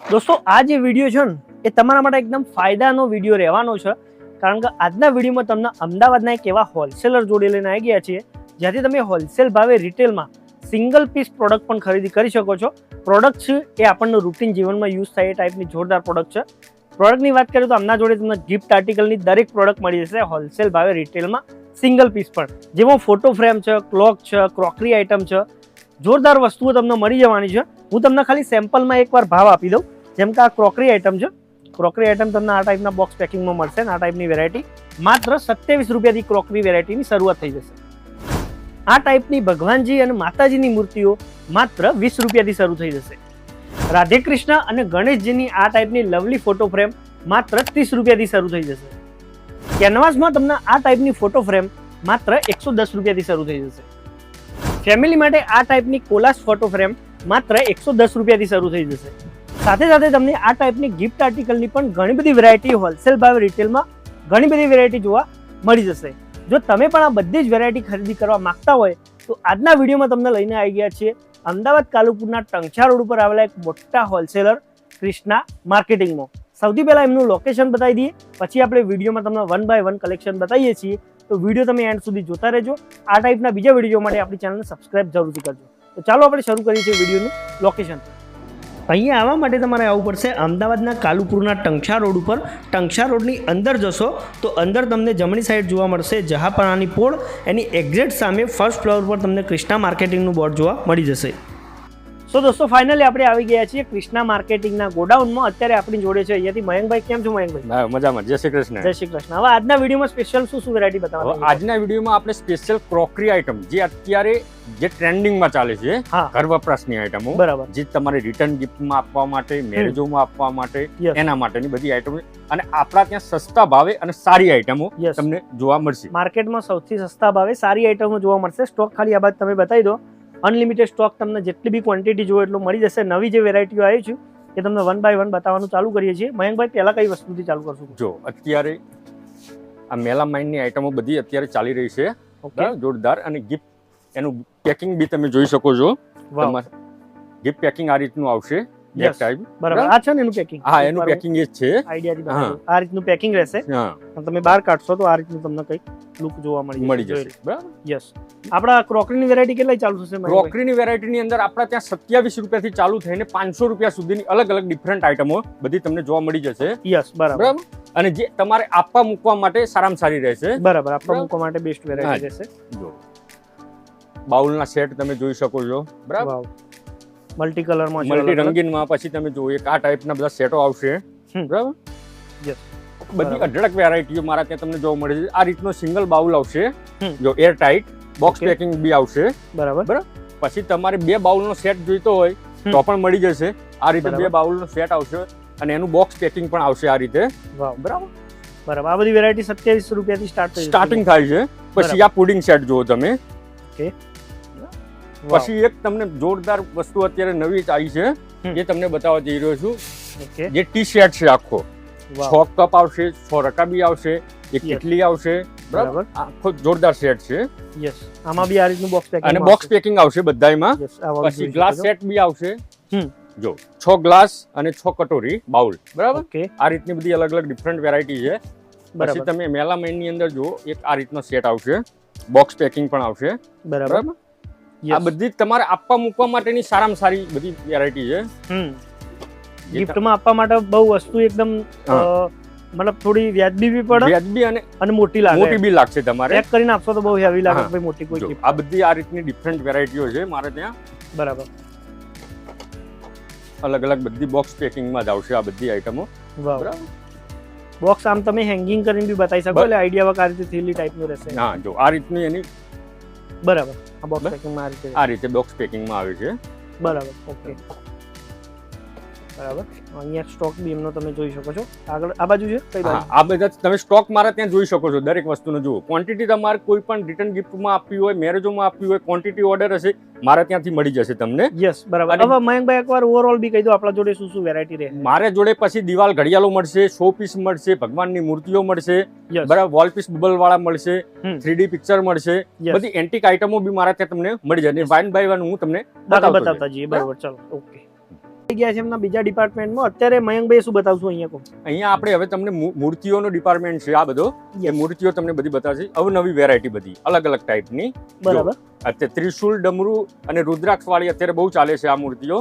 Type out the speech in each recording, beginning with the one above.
દોસ્તો, આ જે વીડિયો છે ને, એ તમારા માટે એકદમ ફાયદાનો વીડિયો રહેવાનો છે. કારણ કે આજના વિડીયોમાં તમને અમદાવાદના એક એવા હોલસેલર જોડે લઈને આવી ગયા છીએ, જ્યાંથી તમે હોલસેલ ભાવે રિટેલમાં સિંગલ પીસ પ્રોડક્ટ પણ ખરીદી કરી શકો છો. પ્રોડક્ટ છે, એ આપણને રૂટીન જીવનમાં યુઝ થાય એ ટાઈપની જોરદાર પ્રોડક્ટ છે. પ્રોડક્ટની વાત કરીએ તો આમના જોડે તમને ગિફ્ટ આર્ટિકલની દરેક પ્રોડક્ટ મળી જશે હોલસેલ ભાવે રિટેલમાં સિંગલ પીસ પણ જેમાં ફોટો ફ્રેમ છે ક્લોક છે ક્રોકરી આઇટમ છે. જોરદાર વસ્તુઓ તમને મળી જવાની છે. હું તમને ખાલી સેમ્પલમાં એકવાર ભાવ આપી દઉં. જેમ કે આ ક્રોકરી આઇટમ છે. ક્રોકરી આઇટમ તમને આ ટાઈપના બોક્સ પેકિંગમાં મળશે આ ટાઈપની વેરાયટી માત્ર સત્યાવીસ રૂપિયાથી ક્રોકરી વેરાયટીની શરૂઆત થઈ જશે. આ ટાઈપની ભગવાનજી અને માતાજીની મૂર્તિઓ માત્ર વીસ રૂપિયાથી શરૂ થઈ જશે. રાધે કૃષ્ણ અને ગણેશજીની આ ટાઈપની લવલી ફોટો ફ્રેમ માત્ર ત્રીસ રૂપિયાથી શરૂ થઈ જશે. કેનવાસમાં તમને આ ટાઈપની ફોટો ફ્રેમ માત્ર એકસો દસ રૂપિયાથી શરૂ થઈ જશે. ફેમિલી માટે આ ટાઈપની કોલાસ ફોટો ફ્રેમ માત્ર એકસો દસ રૂપિયાથી શરૂ થઈ જશે. સાથે સાથે તમને આ ટાઈપની ગિફ્ટ આર્ટિકલની પણ ઘણી બધી વેરાયટી હોલસેલ ભાવે રિટેલમાં ઘણી બધી વેરાયટી જોવા મળી જશે. જો તમે પણ આ બધી જ વેરાયટી ખરીદી કરવા માંગતા હોય, તો આજના વિડીયોમાં તમને લઈને આવી ગયા છીએ અમદાવાદ કાલુપુરના ટંકછા રોડ ઉપર આવેલા એક મોટા હોલસેલર ક્રિષ્ના માર્કેટિંગમાં. સૌથી પહેલાં એમનું લોકેશન બતાવી દઈએ, પછી આપણે વિડીયોમાં તમને વન બાય વન કલેક્શન બતાવીએ છીએ. તો વીડિયો તમે એન્ડ સુધી જોતા રહેજો. આ ટાઈપના બીજા વીડિયો માટે આપણી ચેનલને સબસ્ક્રાઇબ જરૂરથી કરજો. તો ચાલો આપણે શરૂ કરીએ છીએ વિડીયોનું લોકેશન અહીંયા આવવા માટે તમારે આવવું પડશે અમદાવાદના કાલુપુરના ટંકશા રોડ ઉપર. ટંકશા રોડની અંદર જશો તો અંદર તમને જમણી સાઈડ જોવા મળશે જહાપરાની પોળ. એની એક્ઝેક્ટ સામે ફર્સ્ટ ફ્લોર પર તમને ક્રિષ્ના માર્કેટિંગનું બોર્ડ જોવા મળી જશે. સો દોસ્તો ફાઇનલી આપણે આવી ગયા છીએ કૃષ્ણા માર્કેટિંગના ગોડાઉનમાં. અત્યારે આપણી જોડે છે અહીંયાથી મયંકભાઈ. કેમ છો મયંકભાઈ? મજામાં. જય શ્રી કૃષ્ણ. જય શ્રી કૃષ્ણ. હવે આજના વિડીયોમાં સ્પેશિયલ શું શું વેરાયટી બતાવો આજના વિડીયોમાં આપણે સ્પેશિયલ ક્રોકરી આઇટમ જે અત્યારે જે ટ્રેન્ડિંગમાં ચાલે છે હા. ઘર વપરાશની આઇટમો બરાબર. જે તમારે રિટર્ન ગિફ્ટમાં આપવા માટે મેરેજોમાં આપવા માટે એના માટેની બધી આઇટમો અને આપણા ત્યાં સસ્તા ભાવે અને સારી આઇટમો તમને જોવા મળશે. માર્કેટમાં સૌથી સસ્તા ભાવે સારી આઇટમો જોવા મળશે. સ્ટોક ખાલી આ બાદ તમે બતાવી દો. અનલિમિટેડ સ્ટોક તમને જેટલી બી ક્વોન્ટિટી જોઈએ એટલું મળી જશે. નવી જે વેરાયટીઓ આવી છે એ તમને વન બાય વન બતાવવાનું ચાલુ કરીએ છીએ. મયંકભાઈ પહેલાં કઈ વસ્તુથી ચાલુ કરશું? જો અત્યારે આ મેલા માઇન્ડની આઇટમો બધી અત્યારે ચાલી રહી છે? જોરદાર. અને ગિફ્ટ એનું પેકિંગ બી તમે જોઈ શકો છો. ગિફ્ટ પેકિંગ આ રીતનું આવશે. એક ટાઈપ બરાબર. આ છે ને એનું પેકિંગ હા એનું પેકિંગ એ જ છે. બતાવી. આ રીતનું પેકિંગ રહેશે. હા. તમે બહાર કાઢશો તો આ રીતનું તમને કંઈક લુક જોવા મળી મળી જશે. બરાબર. યસ આપણા ક્રોકરીની વેરાયટી કેટલી ચાલુ થશે? ક્રોકરીની વેરાયટીની અંદર આપણા ત્યાં સત્યાવીસ રૂપિયાથી ચાલુ થઈને પાંચસો રૂપિયા સુધીની અલગ અલગ ડિફરન્ટ આઈટમો બધી તમને જોવા મળી જશે. યસ બરાબર. અને જે તમારે આપવા મૂકવા માટે સારામાં સારી રહેશે. બરાબર. આપવા મૂકવા માટે બેસ્ટ વેરાયટી રહેશે. જો. બાઉલના સેટ તમે જોઈ શકો છો. બરાબર? મલ્ટી કલરમાં માં મલ્ટી. રંગીનમાં પછી તમે જોઈએ આ ટાઈપના બધા સેટો આવશે. બરાબર? યસ બધી અઢળક વેરાયટીઓ મારા ત્યાં તમને જોવા મળે છે. આ રીતનો સિંગલ બાઉલ આવશે. જો એર ટાઈટ બોક્સ. પેકિંગ બી આવશે. બરાબર. બરાબર? પછી તમારે બે બાઉલનો સેટ જોઈતો હોય તો પણ મળી જશે. આ રીતે બે બે બાઉલનો સેટ આવશે અને એનું બોક્સ પેકિંગ પણ આવશે આ રીતે. બરાબર? બરાબર. આ બધી વેરાયટી સત્યાવીસ રૂપિયાથી સ્ટાર્ટ સ્ટાર્ટિંગ થાય છે. પછી આ પુડિંગ સેટ જુઓ તમે. પછી એક તમને જોરદાર વસ્તુ અત્યારે નવી જ આવી છે. એ તમને બતાવવા જઈ રહ્યો છું. જે ટી શર્ટ છે આખો. છ કપ આવશે છ રકાબી આવશે એક. કેટલી આવશે બરાબર? બરાબર. આખો જોરદાર સેટ છે. યસ આમાં બી આ રીતનું બોક્સ પેકિંગ અને બોક્સ પેકિંગ આવશે બધાયમાં. પછી ગ્લાસ સેટ બી આવશે. હમ. જો છ ગ્લાસ અને છ કટોરી બાઉલ બરાબર? આ રીતની બધી અલગ અલગ ડિફરન્ટ વેરાયટી છે. પછી તમે મેલા ની અંદર જુઓ એક આ રીતનો સેટ આવશે. બોક્સ પેકિંગ પણ આવશે. બરાબર? આ બધી તમારે આપવા મૂકવા માટેની સારામાં સારી બધી વેરાયટી છે. હમ. ગિફ્ટમાં આપવા માટે બહુ વસ્તુ એકદમ મતલબ થોડી વ્યાજબી બી પડે વ્યાજબી અને અને મોટી લાગે. મોટી બી લાગશે તમારે. પેક કરીને આપશો તો બહુ હેવી લાગે ભાઈ મોટી કોઈ આ બધી આ રીતની ડિફરન્ટ વેરાયટીઓ છે મારે ત્યાં. બરાબર. અલગ અલગ બધી બોક્સ પેકિંગમાં જ આવશે આ બધી આઈટમો બરાબર? બોક્સ આમ તમે હેંગિંગ કરીને બી બતાવી શકો એટલે આઈડિયા આ રીતે થેલી ટાઈપનું રહેશે. હા જો આ રીતની એની બરાબર. આ બોક્સ પેકિંગમાં આ રીતે આ રીતે બોક્સ પેકિંગમાં આવે છે. બરાબર ઓકે બરાબર? અહીંયા સ્ટોક બી એમનો તમે જોઈ શકો છો. આગળ આ બાજુ છે? કઈ બાજુ? આ બધા તમે સ્ટોક મારા ત્યાં જોઈ શકો છો દરેક વસ્તુનો જુઓ. ક્વોન્ટિટી તમારે કોઈ પણ રિટર્ન ગિફ્ટમાં આપવી હોય મેરેજોમાં આપવી હોય ક્વોન્ટિટી ઓર્ડર હશે મારા ત્યાંથી મળી જશે તમને. યસ બરાબર. હવે મયંકભાઈ એકવાર ઓવરઓલ બી કહી દો આપણા જોડે શું શું વેરાયટી રહે. મારે જોડે પછી દિવાલ ઘડિયાળો મળશે શો પીસ મળશે ભગવાનની મૂર્તિઓ મળશે બરાબર વોલ પીસ બબલ વાળા મળશે થ્રીડી પિક્ચર મળશે બધી એન્ટિક આઇટમો બી મારા ત્યાં તમને મળી જાય. વન બાય વન હું તમને બતાવતા જઈએ. બરાબર ચાલો. ઓકે આવી ગયા છે એમના બીજા ડિપાર્ટમેન્ટમાં અત્યારે મયંકભાઈ શું બતાવશું અહીંયા કહો. અહીંયા આપણે હવે તમને મૂર્તિઓનો ડિપાર્ટમેન્ટ છે આ બધો. એ મૂર્તિઓ તમને બધી બતાવશે. અવનવી વેરાયટી બધી અલગ અલગ ટાઈપની બરાબર. અત્યારે ત્રિશુલ ડમરુ અને રુદ્રાક્ષ વાળી અત્યારે બહુ ચાલે છે આ મૂર્તિઓ.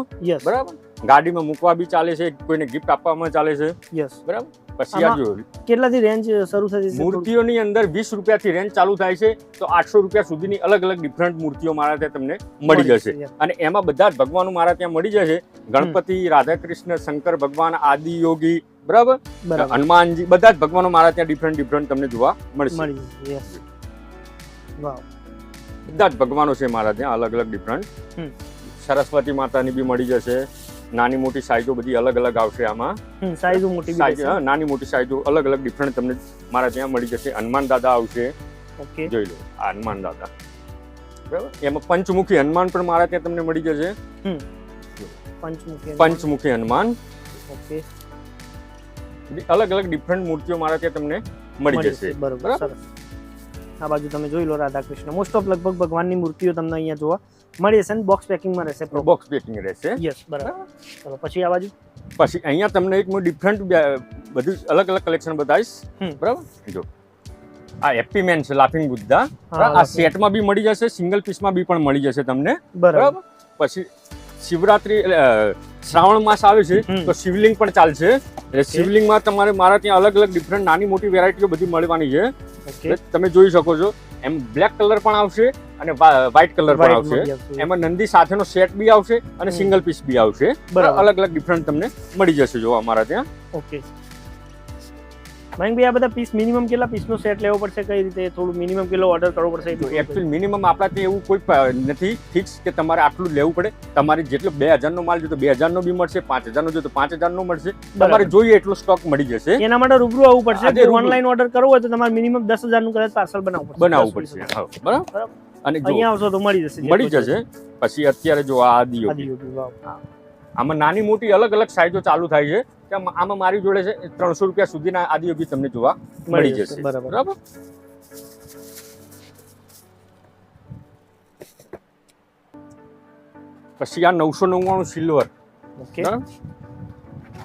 બરાબર? ગાડીમાં મૂકવા બી ચાલે છે કોઈને ગિફ્ટ આપવામાં ચાલે છે. યસ બરાબર? પછી આ જો કેટલાથી રેન્જ શરૂ થતી છે? મૂર્તિઓની અંદર વીસ રૂપિયાથી રેન્જ ચાલુ થાય છે તો આઠસો રૂપિયા સુધીની અલગ અલગ ડિફરન્ટ મૂર્તિઓ મારા ત્યાં તમને મળી જશે. અને એમાં બધા જ ભગવાનો મારા ત્યાં મળી જશે. ગણપતિ રાધા કૃષ્ણ શંકર ભગવાન આદિ યોગી બરાબર. હનુમાનજી બધા જ ભગવાનો મારા ત્યાં ડિફરન્ટ ડિફરન્ટ તમને જોવા મળશે. બધા જ ભગવાનો છે મારા ત્યાં અલગ અલગ ડિફરન્ટ સરસ્વતી માતાની બી મળી જશે. નાની મોટી સાઈઝો બધી અલગ અલગ આવશે આમાં. સાઈઝો મોટી સાઈઝ નાની મોટી સાઈઝો અલગ અલગ ડિફરન્ટ તમને મારા ત્યાં મળી જશે. હનુમાન દાદા આવશે. ઓકે. જોઈ લો આ હનુમાન દાદા. બરાબર? એમાં પંચમુખી હનુમાન પણ મારા ત્યાં તમને મળી જશે. પંચમુખી પંચમુખી હનુમાન. ઓકે. અલગ અલગ ડિફરન્ટ મૂર્તિઓ મારા ત્યાં તમને મળી જશે. બરોબર આ બાજુ તમે જોઈ લો રાધા કૃષ્ણ મોસ્ટ ઓફ લગભગ ભગવાનની મૂર્તિઓ તમને અહીંયા જોવા મળી જશે ને બોક્સ પેકિંગમાં રહેશે બોક્સ પેકિંગ રહેશે. યસ બરાબર. ચલો પછી આ બાજુ? પછી અહીંયા તમને એક ડિફરન્ટ બધું અલગ અલગ કલેક્શન બતાવીશ. બરાબર? જો. આ હેપી મેન છે લાફિંગ બુદ્ધા આ. સેટમાં બી મળી જશે સિંગલ પીસમાં બી પણ મળી જશે તમને. બરાબર. પછી શિવરાત્રી એટલે, શ્રાવણ માસ આવે છે તો શિવલિંગ પણ ચાલશે. એટલે શિવલિંગમાં તમારે મારા ત્યાં અલગ અલગ ડિફરન્ટ નાની મોટી વેરાયટીઓ બધી મળવાની છે. તમે જોઈ શકો છો. એમ બ્લેક કલર પણ આવશે અને વ્હાઇટ કલર પણ આવશે. એમાં નંદી સાથેનો સેટ બી આવશે અને સિંગલ પીસ બી આવશે. અલગ અલગ ડિફરન્ટ તમને મળી જશે જોવા અમારા ત્યાં. ઓકે. મયંકભાઈ આ બધા પીસ મિનિમમ કેટલા પીસનો સેટ લેવો પડશે કઈ રીતે થોડું મિનિમમ કેટલો ઓર્ડર કરવો પડશે એકચ્યુઅલ મિનિમમ આપણા ત્યાં એવું કોઈ નથી ફિક્સ કે તમારે આટલું લેવું પડે. તમારે જેટલો બે હજારનો માલ જોઈએ તો બે હજારનો બી મળશે પાંચ હજારનો જોઈએ તો પાંચ હજારનો મળશે. તમારે જોઈએ એટલો સ્ટોક મળી જશે. એના માટે રૂબરૂ આવવું પડશે. જે ઓનલાઈન ઓર્ડર કરવો હોય તો તમારે મિનિમમ દસ હજારનું કદાચ પાર્સલ બનાવવું પડશે. બનાવવું પડશે. બરાબર. અને અહીંયા આવશો તો મળી જશે. મળી જશે. પછી અત્યારે જો આ દિયો. આમાં નાની મોટી અલગ અલગ સાઇઝો ચાલુ થાય છે કે આમાં મારી જોડે છે ત્રણસો રૂપિયા સુધીના આદિયોગી તમને જોવા મળી જશે. બરાબર. પછી આ નવસો નવ્વાણું સિલ્વર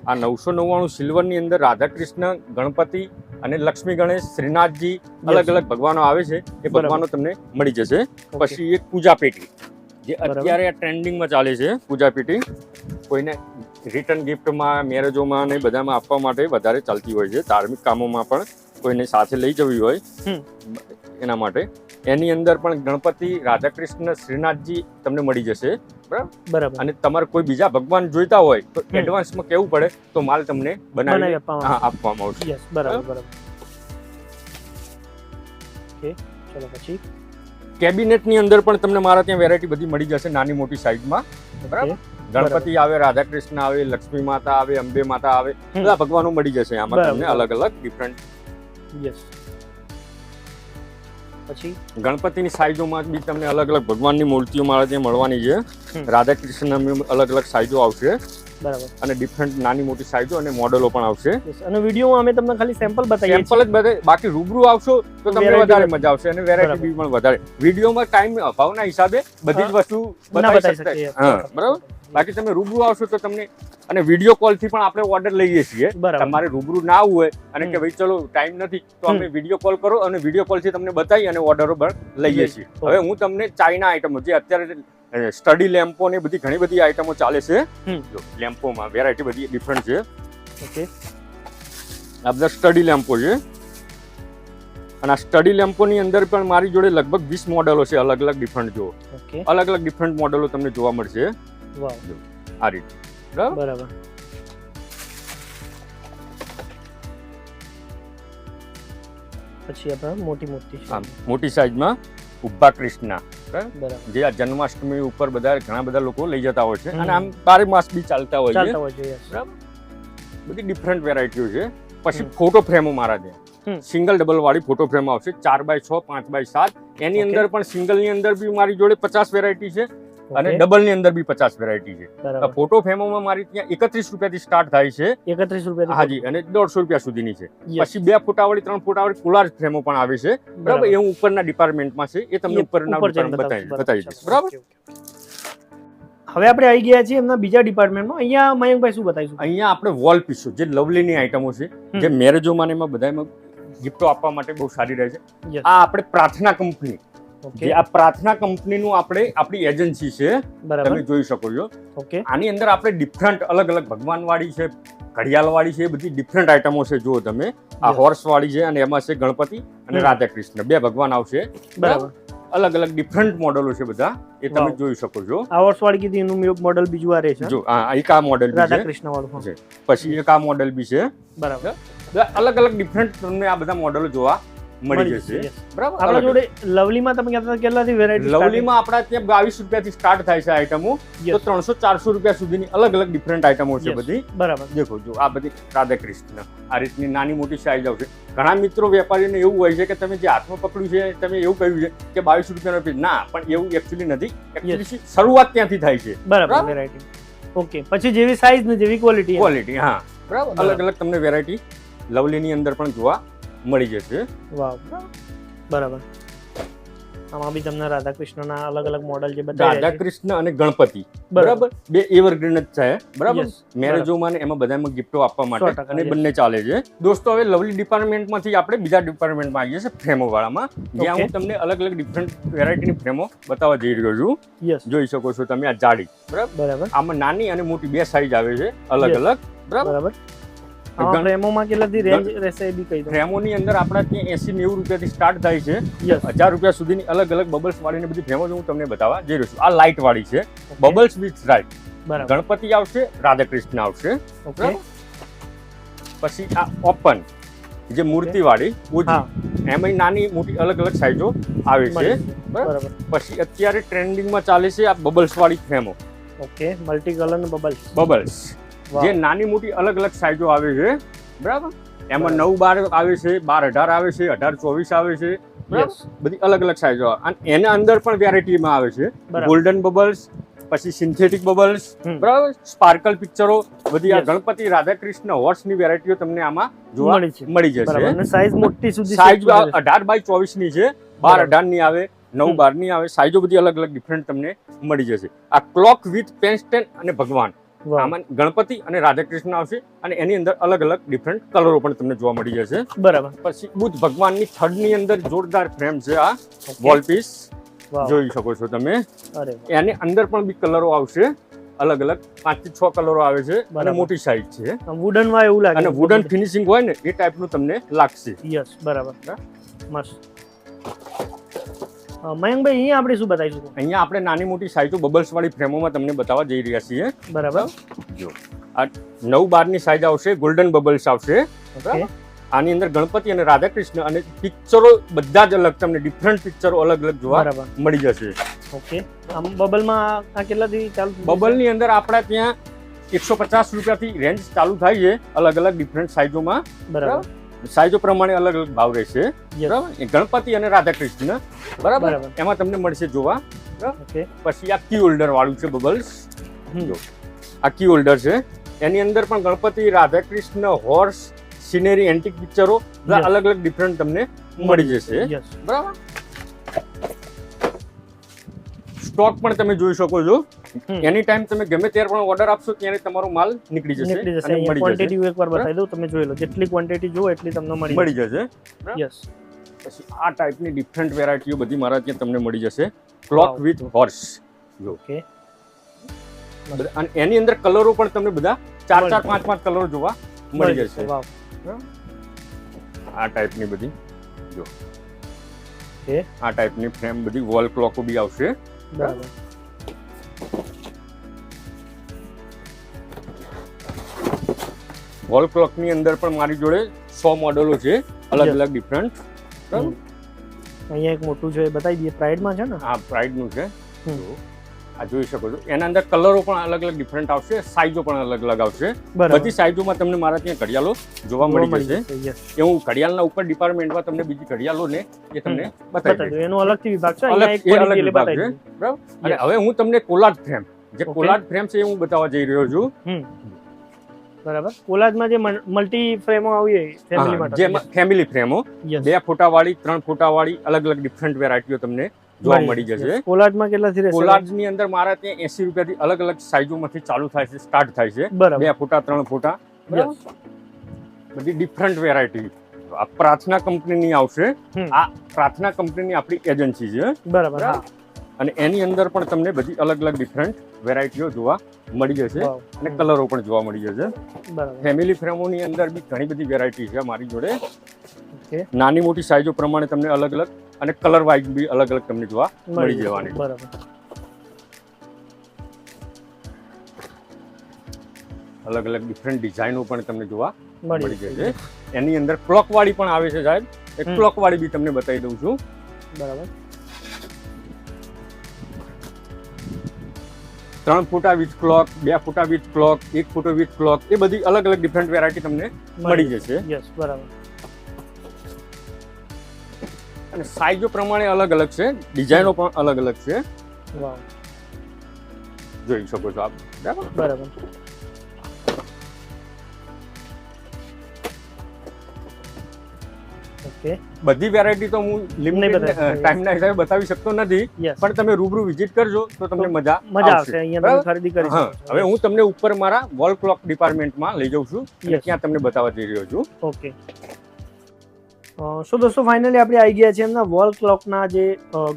આ નવસો નવ્વાણું સિલ્વરની અંદર રાધાકૃષ્ણ ગણપતિ અને લક્ષ્મી ગણેશ શ્રીનાથજી અલગ અલગ ભગવાનો આવે છે. એ ભગવાનો તમને મળી જશે. પછી એક પૂજા પેટી જે અત્યારે અત્યારે ટ્રેન્ડિંગમાં ચાલે છે પૂજા પેટી. કોઈને રિટર્ન ગિફ્ટમાં મેરેજોમાં ને બધામાં આપવા માટે વધારે ચાલતી હોય છે. ધાર્મિક કામોમાં પણ કોઈને સાથે લઈ જવી હોય. એના માટે. એની અંદર પણ ગણપતિ રાધાકૃષ્ણ શ્રીનાથજી તમને મળી જશે. બરાબર? અને તમારે કોઈ બીજા ભગવાન જોઈતા હોય તો એડવાન્સમાં કેવું પડે તો માલ તમને બનાવી આપવામાં આવશે. બરાબર બરાબર? ચલો પછી. કેબિનેટની અંદર પણ તમને મારા ત્યાં વેરાયટી બધી મળી જશે નાની મોટી સાઈઝમાં બરાબર? ગણપતિ આવે રાધાકૃષ્ણ આવે લક્ષ્મી માતા આવે અંબે માતા આવે બધા ભગવાનો મળી જશે. આમાં તમને અલગ અલગ ડિફરન્ટ યસ પછી? ગણપતિની સાઈઝોમાં બી તમને અલગ અલગ ભગવાનની મૂર્તિઓ મારે ત્યાં મળવાની છે. રાધા કૃષ્ણ અલગ અલગ સાઈઝો આવશે. બરાબર. અને ડિફરન્ટ નાની મોટી સાઈઝો અને મોડેલો પણ આવશે. અને વિડીયોમાં અમે તમને ખાલી સેમ્પલ બતાવીએ સેમ્પલ જ બતાવીએ બાકી રૂબરૂ આવશો તો તમને વધારે મજા આવશે અને વેરાયટી બી પણ વધારે. વિડીયોમાં ટાઈમ અભાવના હિસાબે બધી જ વસ્તુ બતાવી શકાય હા બરાબર? બાકી તમે રૂબરૂ આવશો તો તમને અને વીડિયો કોલથી પણ આપણે ઓર્ડર લઈએ છીએ. તમારે રૂબરૂ ના આવવું હોય અને. કે ભાઈ ચલો ટાઈમ નથી તો અમે વીડિયો કોલ કરો અને વીડિયો કોલથી તમને બતાવી અને ઓર્ડરો પણ લઈએ. છીએ. હવે હું તમને ચાઇના આઈટમો જે અત્યારે સ્ટડી લેમ્પો ને બધી ઘણી બધી આઈટમો ચાલે છે. લેમ્પોમાં વેરાયટી બધી ડિફરન્ટ છે. ઓકે. આ બધા સ્ટડી લેમ્પો છે. અને આ સ્ટડી લેમ્પોની અંદર પણ મારી જોડે લગભગ વીસ મોડેલો છે અલગ અલગ ડિફરન્ટ જો અલગ અલગ ડિફરન્ટ મોડેલો તમને જોવા મળશે. વાવ. આ રીતે. બરાબર? પછી આપણે મોટી મૂર્તિ છે. મોટી સાઈઝમાં ઊભા કૃષ્ણા. જે આ જન્માષ્ટમી ઉપર બધા ઘણા બધા લોકો લઈ જતા હોય છે. અને આમ બારે માસ બી ચાલતા હોય છે. બધી ડિફરન્ટ વેરાયટીઓ છે. પછી ફોટો ફ્રેમો મારા. ત્યાં. સિંગલ ડબલ વાળી ફોટો ફ્રેમ આવશે. ચાર બાય છ પાંચ બાય સાત. એની અંદર પણ સિંગલની અંદર બી મારી જોડે પચાસ વેરાયટી છે. અને ડબલની અંદર બી પચાસ વેરાયટી છે. ફોટો ફ્રેમોમાં મારી ત્યાં એકત્રીસ રૂપિયાથી સ્ટાર્ટ થાય છે. એકત્રીસ રૂપિયા હાજી અને દોઢસો રૂપિયા સુધીની છે. પછી બે ફૂટાવાળી ત્રણ ફૂટાવાળી કોલાર ફ્રેમો પણ આવે છે. બરાબર. એ હું ઉપરના ડિપાર્ટમેન્ટમાં છે એ તમને ઉપરના ઉપર બતાવી. બતાવી. દઈશ. બરાબર. હવે આપણે આવી ગયા છીએ એમના બીજા ડિપાર્ટમેન્ટમાં અહીંયા મયંકભાઈ શું બતાવીશું? અહીંયા આપણે વોલ પીસો જે લવલીની આઈટમો છે જે મેરેજોમાં એમાં બધામાં ગિફ્ટો આપવા માટે બહુ સારી રહે છે. આ આપણે પ્રાર્થના કંપની જે આ પ્રાર્થના કંપનીનું આપણે આપણી એજન્સી છે તમે જોઈ શકો છો. ઓકે આની અંદર આપણે ડિફરન્ટ અલગ અલગ ભગવાન વાળી છે ઘડિયાળ વાળી છે એ બધી ડિફરન્ટ આઈટમો છે જુઓ તમે. આ હોર્સવાળી છે અને એમાં છે ગણપતિ અને. રાધા કૃષ્ણ બે ભગવાન આવશે. બરાબર. અલગ અલગ ડિફરન્ટ મોડેલો છે બધા. એ તમે જોઈ શકો છો. આ વર્ષ વાળી કીધી એનું મોડલ બીજું આ રહે છે. જો આ એક આ મોડેલ બી રાધા છે. કૃષ્ણ વાળું છે. પછી એક આ મોડેલ બી છે. બરાબર. અલગ અલગ ડિફરન્ટ તમને આ બધા મોડેલો જોવા મળી જશે. બરાબર. આપણા જોડે લવલીમાં તમે કહેતા હતા કેટલાથી વેરાયટી લવલીમાં આપણા ત્યાં બાવીસ રૂપિયાથી સ્ટાર્ટ થાય છે આઈટમો. તો ત્રણસો ચારસો રૂપિયા સુધીની અલગ અલગ ડિફરન્ટ આઈટમો છે બધી. બરાબર. દેખો જો આ બધી રાધા કૃષ્ણ. આ રીતની નાની મોટી સાઈઝ આવશે. ઘણા મિત્રો વેપારીને એવું હોય છે કે તમે જે હાથમાં પકડ્યું છે તમે એવું કહ્યું છે કે બાવીસ રૂપિયાનો પીસ ના પણ એવું એકચ્યુઅલી નથી. એકચ્યુઅલી શરૂઆત ત્યાંથી થાય છે. બરાબર. વેરાયટી ઓકે પછી જેવી સાઈઝ ને જેવી ક્વોલિટી ક્વોલિટી હા. બરાબર. બરાબર. અલગ અલગ તમને વેરાયટી લવલીની અંદર પણ જોવા મળી જશે. વાવ. બરાબર. આમાં બી તમને રાધા કૃષ્ણના અલગ અલગ મોડલ જે રાધા બતાવ્યા કૃષ્ણ અને ગણપતિ. બરાબર. બે એવરગ્રીન જ છે. બરાબર? મેરેજોમાં એમાં બધામાં ગિફ્ટો આપવા માટે. અને બંને ચાલે છે. દોસ્તો હવે લવલી ડિપાર્ટમેન્ટમાંથી આપણે બીજા ડિપાર્ટમેન્ટમાં આવીએ છીએ ફ્રેમો વાળામાં જ્યાં હું તમને અલગ અલગ ડિફરન્ટ વેરાયટીની ફ્રેમો બતાવવા જઈ રહ્યો છું. જોઈ શકો છો તમે આ જાડી. બરાબર? બરાબર. આમાં નાની અને મોટી બે સાઈઝ આવે છે અલગ અલગ. બરાબર. ફ્રેમોમાં કેટલાથી રેન્જ રહેશે એ બી કહી દો ફ્રેમોની અંદર આપણા ત્યાં એસી નેવું રૂપિયાથી સ્ટાર્ટ થાય છે. હજાર રૂપિયા સુધીની અલગ અલગ બબલ્સ વાળી ને બધી ફ્રેમો હું તમને બતાવવા જઈ રહ્યો છું. આ લાઇટ વાળી છે. બબલ્સ વિથ રાઇટ બરાબર. ગણપતિ આવશે રાધાકૃષ્ણ આવશે. પછી આ ઓપન જે મૂર્તિ વાળી એમાં નાની મોટી અલગ અલગ સાઈઝો આવે છે. બરાબર. પછી અત્યારે ટ્રેન્ડિંગમાં ચાલે છે આ બબલ્સ વાળી ફ્રેમો okay multi colour bubbles bubbles જે નાની મોટી અલગ અલગ સાઈઝો આવે છે. બરાબર. એમાં નવ બાર આવે છે બાર અઢાર આવે છે અઢાર ચોવીસ આવે છે. બધી અલગ અલગ સાઈઝો અને એના અંદર પણ વેરાયટીમાં આવે છે. ગોલ્ડન બબલ્સ પછી સિન્થેટિક બબલ્સ બરાબર? સ્પાર્કલ પિક્ચરો બધી આ ગણપતિ રાધા કૃષ્ણ હોર્સની વેરાયટીઓ તમને આમાં જોવા મળી છે. મળી જશે. સાઈઝ મોટી સુધી સાઈઝ અઢાર બાય ચોવીસની છે. બાર. અઢારની આવે નવ. બારની આવે. સાઈઝો બધી અલગ અલગ ડિફરન્ટ તમને મળી જશે. આ ક્લોક વિથ પેન સ્ટેન્ડ અને ભગવાન. આમાં ગણપતિ અને રાધા કૃષ્ણ આવશે અને એની અંદર અલગ અલગ ડિફરન્ટ કલરો પણ તમને જોવા મળી જશે. બરાબર. પછી બુદ્ધ ભગવાનની થર્ડની અંદર જોરદાર ફ્રેમ છે આ વોલપીસ વોલ પીસ જોઈ શકો છો તમે. એની અંદર પણ બી કલરો આવશે. અલગ અલગ પાંચથી છ કલરો આવે છે અને મોટી સાઈઝ છે. વુડનમાં એવું લાગે અને વુડન ફિનિશિંગ હોય ને એ ટાઈપનું તમને લાગશે. યસ બરાબર. મસ્ત. મયંકભાઈ અહીંયા આપણે શું બતાવીશું અહીંયા આપણે નાની મોટી સાઈઝો બબલ્સ વાળી ફ્રેમોમાં તમને બતાવવા જઈ રહ્યા છીએ. બરાબર. જો. નવ બારની સાઈઝ આવશે ગોલ્ડન બબલ્સ આવશે. આની અંદર ગણપતિ અને રાધા કૃષ્ણ અને પિક્ચરો બધા જ અલગ તમને ડિફરન્ટ પિક્ચરો અલગ અલગ જોવા મળી જશે. ઓકે. આમ બબલમાં આ કેટલાથી ચાલુ? બબલની અંદર આપણા ત્યાં એકસો પચાસ રૂપિયાથી રેન્જ ચાલુ થાય છે અલગ અલગ ડિફરન્ટ સાઈઝોમાં બરાબર? સાઈઝો પ્રમાણે અલગ અલગ ભાવ રહેશે. બરાબર? ગણપતિ અને રાધા કૃષ્ણ બરાબર. એમાં તમને મળશે જોવા. પછી આ કી હોલ્ડર વાળું છે બબલ્સ. જો. આ કી હોલ્ડર છે. એની અંદર પણ Ganpati Radha Krishna horse scenery antique પિક્ચરો બધા અલગ અલગ ડિફરન્ટ તમને મળી જશે. બરાબર? સ્ટોક પણ તમે જોઈ શકો છો. એની ટાઈમ તમે ગમે ત્યારે પણ ઓર્ડર આપશો ત્યારે તમારો માલ નીકળી જશે નીકળી જશે. ક્વોન્ટિટી એકવાર બતાવી દઉં તમે જોઈ લો. જેટલી ક્વોન્ટિટી જો એટલી તમને મળી મળી જશે. યસ પછી આ ટાઈપની ડિફરન્ટ વેરાયટીઓ બધી મારા ત્યાં તમને મળી જશે. ક્લોક વિથ હોર્સ જો ઓકે અને એની અંદર કલરો પણ તમને બધા ચાર ચાર પાંચ પાંચ કલરો જોવા મળી જશે. આ ટાઈપની બધી. જો આ ટાઈપની ફ્રેમ બધી વોલ ક્લોકો બી આવશે. બરાબર. વોલ ક્લોકની અંદર પણ મારી જોડે સો મોડેલો છે અલગ અલગ ડિફરન્ટ બરાબર? અહીંયા એક મોટું છે બતાવી દઈએ. પ્રાઇડમાં છે ને? આ પ્રાઇડનું છે. આ જોઈ શકો છો. એના અંદર કલરો પણ અલગ અલગ ડિફરન્ટ આવશે સાઈઝો પણ અલગ અલગ આવશે. બધી સાઈઝોમાં તમને મારા ત્યાં ઘડિયાળો જોવા મળી જશે. એ હું ઘડિયાળના ઉપર ડિપાર્ટમેન્ટમાં તમને બીજી ઘડિયાળો ને એ તમને બતાવી એનો અલગથી વિભાગ છે. અલગ- એ અલગ વિભાગ છે. બરાબર? અને હવે હું તમને કોલાજ ફ્રેમ જે કોલાટ કોલાજ ફ્રેમ છે એ હું બતાવવા જઈ રહ્યો છું. બરાબર? કોલાજમાં જે મલ્ટી ફ્રેમો આવી ફેમિલી માટે. જે ફેમિલી ફ્રેમો બે ફોટા વાળી ત્રણ ફોટા વાળી અલગ અલગ ડિફરન્ટ વેરાયટીઓ તમને જોવા મળી જશે. કોલાજમાં કેટલાથી રહેશે? કોલાજની અંદર મારા ત્યાં એસી રૂપિયાથી અલગ અલગ સાઈઝોમાંથી ચાલુ થાય છે સ્ટાર્ટ થાય છે. બે ફોટા ત્રણ ફોટા. બધી ડિફરન્ટ વેરાયટી આ પ્રાર્થના કંપનીની આવશે. આ પ્રાર્થના કંપનીની આપણી એજન્સી છે. બરાબર અને એની અંદર પણ તમને બધી અલગ અલગ ડિફરન્ટ વેરાયટીઓ જોવા મળી જશે. અને કલરો પણ જોવા મળી જશે. ફેમિલી ફ્રેમોની અંદર બી ઘણી બધી વેરાયટી છે મારી જોડે. નાની મોટી સાઇઝો પ્રમાણે તમને અલગ અલગ અને કલર વાઇઝ બી અલગ અલગ તમને જોવા મળી જવાની. અલગ અલગ ડિફરન્ટ ડિઝાઇનો પણ તમને જોવા મળી જશે. એની અંદર ક્લોક વાળી પણ આવે છે સાહેબ. એ હમ. ક્લોક વાળી બી તમને બતાવી દઉં છું. બરાબર. ત્રણ ફૂટા વિથ ક્લોક બે ફૂટા વિથ ક્લોક એક ફૂટો વિથ ક્લોક એ બધી અલગ અલગ ડિફરન્ટ વેરાયટી તમને મળી જશે. યસ બરાબર. અને સાઈઝો પ્રમાણે અલગ અલગ છે ડિઝાઇનો પણ અલગ અલગ છે. જોઈ શકો છો આપ. બરાબર? બરાબર. બધી વેરાયટી તો હું લિમિટેડ. ટાઈમના હિસાબે બતાવી શકતો નથી પણ તમે રૂબરૂ વિઝિટ કરજો તો તમને મજા મજા આવશે. અહીંયા ખરીદી કરી હવે હું તમને ઉપર મારા વોલ ક્લોક ડિપાર્ટમેન્ટમાં લઈ જાઉં છું ત્યાં તમને બતાવવા જઈ રહ્યો છું. ઓકે. સો દોસ્તો ફાઇનલી આપણે આવી ગયા છે એમના વોલ ક્લોકના જે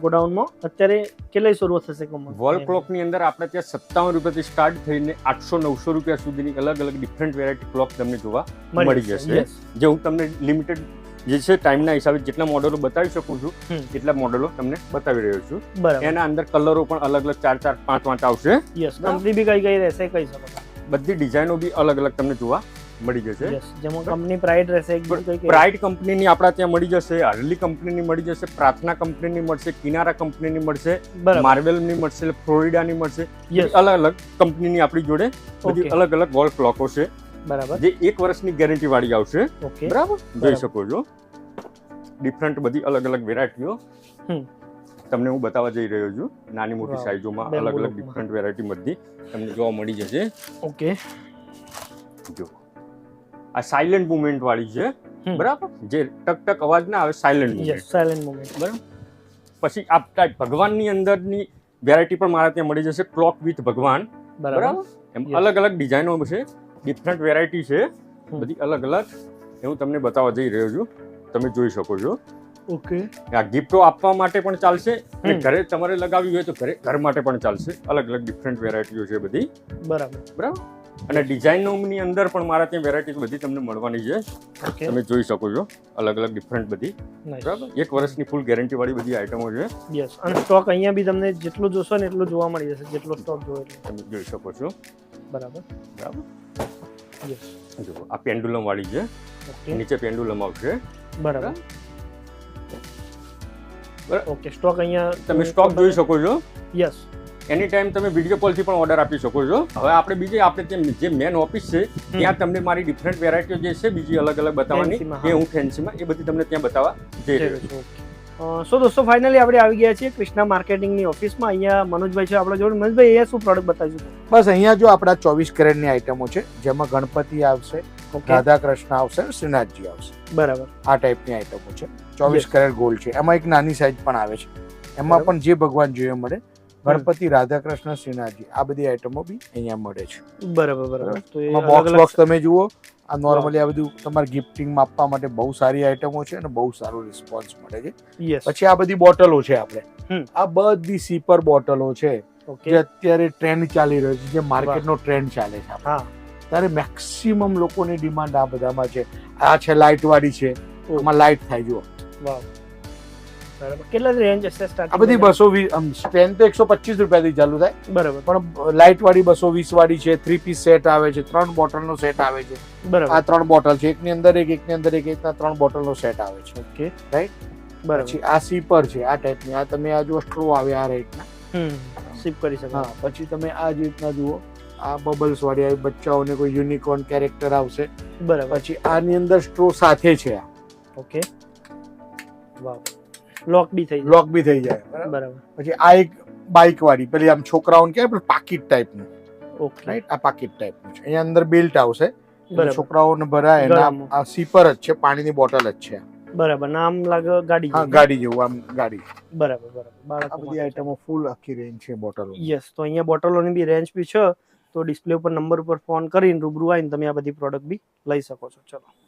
ગોડાઉનમાં. અત્યારે કેટલી શરૂઆત થશે કમર વોલ ક્લોકની અંદર આપણે ત્યાં સત્તાવન રૂપિયાથી સ્ટાર્ટ થઈને આઠસો નવસો રૂપિયા સુધીની અલગ અલગ ડિફરન્ટ વેરાયટી ક્લોક તમને જોવા મળી જશે. જે હું તમને લિમિટેડ જે છે ટાઈમના હિસાબે જેટલા મોડેલો બતાવી શકું છું. એટલા મોડેલો તમને બતાવી રહ્યો છું. એના અંદર કલરો પણ અલગ અલગ ચાર ચાર પાંચ પાંચ આવશે કંપની બી કઈ કઈ રહેશે કઈ શકો બધી ડિઝાઇનો બી અલગ અલગ તમને જોવા મળી જશે. જેમાં કંપની પ્રાઇડ રહેશે પ્રાઇડ કંપનીની આપણા ત્યાં મળી જશે હર્લી કંપનીની મળી જશે પ્રાર્થના કંપનીની મળશે કિનારા કંપનીની મળશે માર્વેલની મળશે ફ્લોરિડાની મળશે. અલગ અલગ કંપનીની આપણી જોડે બધી અલગ અલગ વોલ ક્લોકો છે. બરાબર. જે એક વર્ષની ગેરંટી વાળી આવશે. બરાબર? જોઈ શકો છો. ડિફરન્ટ બધી અલગ અલગ વેરાયટીઓ તમને હું બતાવવા જઈ રહ્યો છું. નાની મોટી. સાઈઝોમાં અલગ અલગ ડિફરન્ટ વેરાયટી બધી તમને જોવા મળી જશે. ઓકે. જો. આ સાયલેન્ટ મુવમેન્ટ વાળી છે. બરાબર? જે ટક ટક અવાજ ના આવે સાયલેન્ટ મુવમેન્ટ સાયલેન્ટ મોમેન્ટ બરાબર? પછી આ type ભગવાનની અંદરની વેરાયટી પણ મારા ત્યાં મળી જશે. ક્લોક વિથ ભગવાન. બરાબર. બરાબર? એમ અલગ અલગ ડિઝાઇનો છે. ડિફરન્ટ વેરાયટી છે. બધી અલગ અલગ. એ હું તમને બતાવવા જઈ રહ્યો છું. તમે જોઈ શકો છો. ઓકે. આ ગિફ્ટો આપવા માટે પણ ચાલશે અને ઘરે તમારે લગાવવી હોય તો ઘરે ઘર માટે પણ ચાલશે. અલગ અલગ ડિફરન્ટ વેરાયટીઓ છે બધી. બરાબર. બરાબર? અને ડિઝાઇનોની અંદર પણ મારા ત્યાં વેરાયટી બધી તમને મળવાની છે. તમે જોઈ શકો છો. અલગ અલગ ડિફરન્ટ બધી. બરાબર? એક વર્ષની ફૂલ ગેરંટી વાળી બધી આઈટમો છે. યસ અને સ્ટોક અહીંયા બી તમને જેટલો જોશો ને એટલું જોવા મળી જશે જેટલો સ્ટોક જોવો તમે જોઈ શકો છો. બરાબર. બરાબર? યસ જો આ પેન્ડુલમ વાળી છે. નીચે પેન્ડુલમ આવશે. બરાબર. ઓકે સ્ટોક અહીંયા તમે સ્ટોક જોઈ શકો છો. યસ. એની ટાઈમ તમે વીડિયો કોલથી પણ ઓર્ડર આપી શકો છો. હવે આપણે બીજી આપણે જે મેન ઓફિસ છે ત્યાં તમને મારી ડિફરન્ટ વેરાયટીઓ જે છે બીજી અલગ અલગ બતાવવાની એ હું. ફેન્સીમાં એ બધી તમને ત્યાં બતાવવા જઈ રહ્યો છું સો દોસ્તો ફાઇનલી આપણે આવી ગયા છીએ કૃષ્ણા માર્કેટિંગની ઓફિસમાં. અહીંયા મનોજભાઈ છે આપણા જોડે. મનોજભાઈ અહીંયા શું પ્રોડક્ટ બતાવીશું બસ અહીંયા જો આપણા ચોવીસ કેરેટની આઈટમો છે જેમાં ગણપતિ આવશે રાધા કૃષ્ણ આવશે શ્રીનાથજી આવશે. બરાબર. આ ટાઈપની આઈટમો છે. ચોવીસ કેરેટ ગોલ્ડ છે. એમાં એક નાની સાઈઝ પણ આવે છે. એમાં પણ જે ભગવાન જોઈએ મળે ગણપતિ રાધા કૃષ્ણ શ્રીનાથજી આ બધી આઈટમો બી અહીંયા મળે છે. બરાબર બરાબર. બોક્સ બોક્સ તમે જુઓ આ નોર્મલી આ બધું તમારે ગિફ્ટિંગમાં આપવા માટે બહુ સારી આઈટમો છે અને બહુ સારો રિસ્પોન્સ મળે છે. પછી આ બધી બોટલો છે આપણે. આ બધી સીપર બોટલો છે જે અત્યારે ટ્રેન્ડ ચાલી રહ્યો છે જે માર્કેટનો ટ્રેન્ડ ચાલે છે હા. ત્યારે મેક્સિમમ લોકોની ડિમાન્ડ આ બધામાં છે. આ છે લાઇટ વાળી છે એમાં લાઇટ થાય જુઓ. બરાબર કેટલા રેન્જ હશે સ્ટાર્ટ આ બધી બસો સ્ટ્રેન્થ તો એકસો પચીસ રૂપિયાથી ચાલુ થાય. બરાબર. પણ લાઇટ વાળી બસો વીસ વાળી છે થ્રી પીસ સેટ આવે છે ત્રણ બોટલનો સેટ આવે છે. બરાબર. આ ત્રણ બોટલ છે એકની અંદર એક એકની અંદર એક રીતના ત્રણ બોટલનો સેટ આવે છે. ઓકે. રાઈટ બરાબર. પછી આ સીપર છે આ ટાઈપની આ તમે આ જો સ્ટ્રો આવે આ રીતના સીપ કરી શકો. હા પછી તમે આ જ રીતના જુઓ. આ બબલ્સ વાળી આવી બચ્ચાઓને કોઈ યુનિકોર્ન કેરેક્ટર આવશે. બરાબર. પછી આની અંદર સ્ટ્રો સાથે છે આ. ઓકે. વાવ લોક બી થઈ લોક બી થઈ જાય બરાબર? પછી આ એક બાઇક વાળી પેલી આમ છોકરાઓને પેલું પાકીટ ટાઈપનું. ઓકે. રાઈટ આ પાકીટ ટાઈપનું છે. અહીંયા અંદર બેલ્ટ આવશે છોકરાઓને ભરાય આ- આ સીપર જ છે પાણીની બોટલ જ છે. બરાબર. નામ લાગે ગાડી હા ગાડી જેવું આમ ગાડી. બરાબર બરાબર. આ બધી આઈટમો ફૂલ આખી રેન્જ છે બોટલો યસ તો અહીંયા બોટલોની બી રેન્જ બી છે. તો ડિસ્પ્લે ઉપર નંબર ઉપર ફોન કરીને રૂબરૂ આવીને તમે આ બધી પ્રોડક્ટ બી લઈ શકો છો. ચલો.